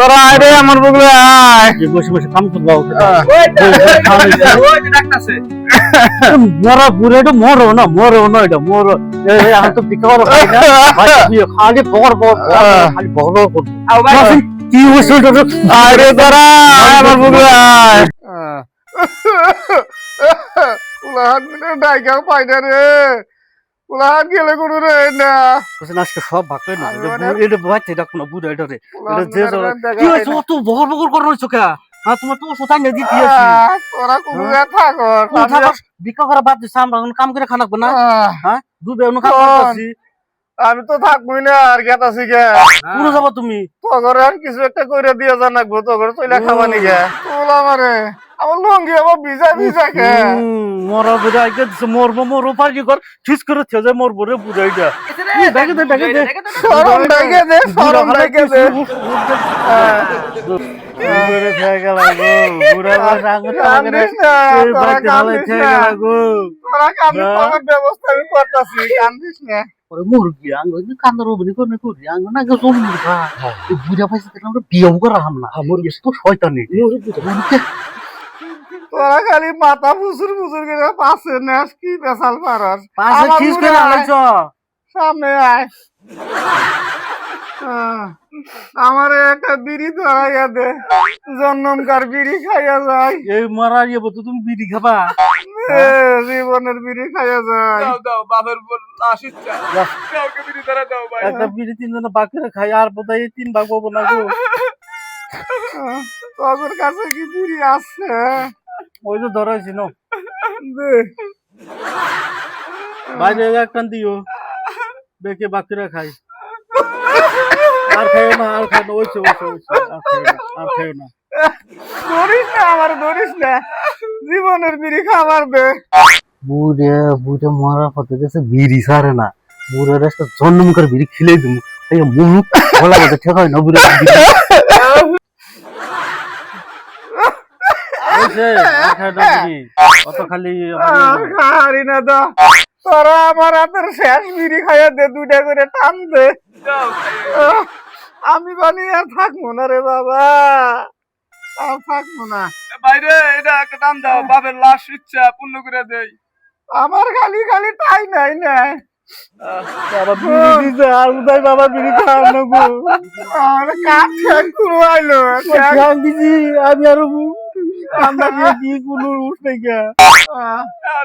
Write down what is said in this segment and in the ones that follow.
তোরা আয় রে আমার বুগলে আয়। বসে বসে কাম করব মরা বুড়ে এটা মরো না মরো না এটা মরো। আমি তো বিকা করো খাই না। ভাই, খালি বর বর খালি বর করব। কি হয়েছে ওটা তো? আয় রে তোরা আমার বুগলে আয়। উলাহান মিলে ডাইকা পাই না রে। উলাহান গেলে কোনো রে না। বলছেন, আজকে সব ভাগ করে না আমি এটা মানে- বুড়ো- এটা বাচ্চা এটা কোনো বুড়ো এটা রে। উলাহান যে মিলে যাওয়া- দেখা কি হয় হয়েছে? না। অত বহর বহর করানো হয়েছে কে হ্যাঁ তোমার তো ওষুধ আনিয়ে দিতে আছি তোরা কোনো রে কোন থাকার বিকা করা বাদ দিছে আমরা কাম করে খানাকবো না। হ্যাঁ দুধে অন্য কাম করতেছি। আমি তো থাকবই না আর গেতাছি গে পুরো যাব তুমি? তগর আর কিছু একটা করে দিয়ে জানাকবো তগর চইলা খাবানি গে তোলা আমারে আমার লঙ্গি আমার ভিজা ভিজা কে? মরা বুড়া আইকে মরবো মরবো পারি কর। ঠিক করে যায় মরবো রে বুড়া এটা দেখে দে, দেখে দে। সরম ডাইকে দে সরম ডাইকে দে। বুড়া এই তোরা। ব্যবস্থা আমি করতেছি কান্দিস না। ওরে মুরগি কান্দার অভিনয় করে করি আঙ্গুল না জমি খা বুড়া পাইছে আমরা বিয়েও করা হাম না মুরগি। তো শয়তানি। তোরা খালি মাথা ফুসুর ফুসুর করে পাশে নেস কি পেশাল পারস? পাশে খিস করে আলাইছ সামনে আয়। আহ, আমারে একটা বিড়ি ধরাইয়া দে জন্মকার বিড়ি খাইয়া যায়। এই মারা ইয়ে বলতো তুমি বিড়ি খাবা? জীবনের বিড়ি খাইয়া যায়। দাও কাউকে বিড়ি ধরা দাও ভাই। একটা বিড়ি তিনজন বাকি খাই আর বোধহয় তিন ভাগ পাবো না গো। তোর কাছে কি বিড়ি আছে? ওই তো ধরাইছি নো বাইরে একটা দিও। বেকে বাকিরা খাই আর খাইও না আর খাইও না। ওইছে ওইছে ওইছে আর খাইও না আর খাইও না। ধরিস না আমার ধরিস না। জীবনের বিড়ি খাবার দে। বুড়ে বুড়ে মরা পথে গেছে বিড়ি সারে না। বুড়ের একটা জন্ম করে বিড়ি খিলে দিমু। এই মুলুক গলা মধ্যে ঠেকা হয় না বুড়ে ওইছে আর খাইও না বিড়ি অত খালি আর খাহারি না দা। তোরা আমার হাতের শেষ বিড়ি খাইয়া দে দুটা করে টান দে। আমি বানি আর থাকব না রে বাবা। আর থাকব না। বাইরে এটা একটা দাম দাও বাবার লাশ ইচ্ছা পূর্ণ করে দেই। আমার খালি খালি তাই নাই নাই। বাবা বিড়ি দিছে আর উদয় বাবা বিড়ি খাওয়ার না গো আমার কাঠ ঠ্যাং কুড়ো আইলো ঠ্যাং, ঠ্যাং দিছি আমি আর আমরা কি কোনো উঠ নাই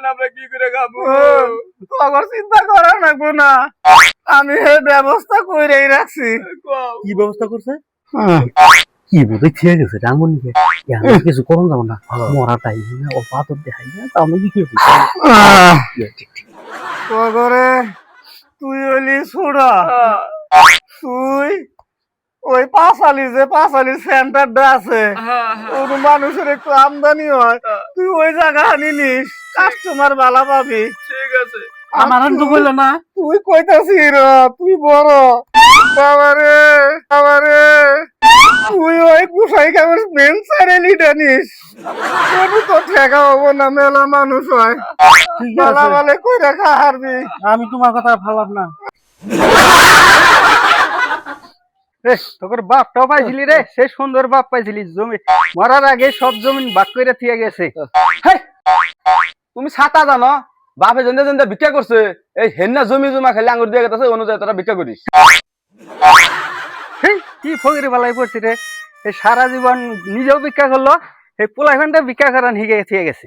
আমরা কি করে খাব? তখন চিন্তা করা লাগবো না। আমি এই ব্যবস্থা কইরেই রাখছি। কি ব্যবস্থা করছে? কি বোধহয় খেয়ে গেছে ডাঙ্গন কিছু করুন যাব না। মরা টাইম না? ও পাথর দেখাই না তা আমি কি করব? আহ, ঠিক ঠিক। তগরে তুই হইলি ছোড়া তুই ওই পাঁচালি যে পাঁচালির সেন্টারটা আছে হ্যাঁ, হ্যাঁ। কোন মানুষের একটু আমদানি হয়। তুই ওই জায়গা আনি নিস কাস্টমার ভালো পাবি। ঠিক আছে। আমার তো বলল না। তুই কইতাছি র তুই বড়। বাবারে বাবারে তুই ওই কাগজ মেন লিডে নিস কোনো তো ঠেকা হব না মেলা মানুষ হয়। ঠিক ভালো আছে ভালো কইরা খা হারবি। আমি তোমার কথা ভাবলাম না। তোর বাপটাও পাইছিলি রে, সে সুন্দর বাপ পাইছিলি, জমি মরার আগে সব জমিন বাক করে থিয়ে গেছে। তুমি ছাতা জানো, বাপে জেন্দে জেন্দে ভিক্ষা করছে, এই হেন্না জমি জমা খালি আঙ্গুর দিয়ে গেছে অনুযায়ী তোরা ভিক্ষা করিস। কি ফকিরে বালাই পড়ছি রে সারা জীবন নিজেও ভিক্ষা করল, এই পোলাই ভিক্ষা করান হিগে থিয়ে গেছে।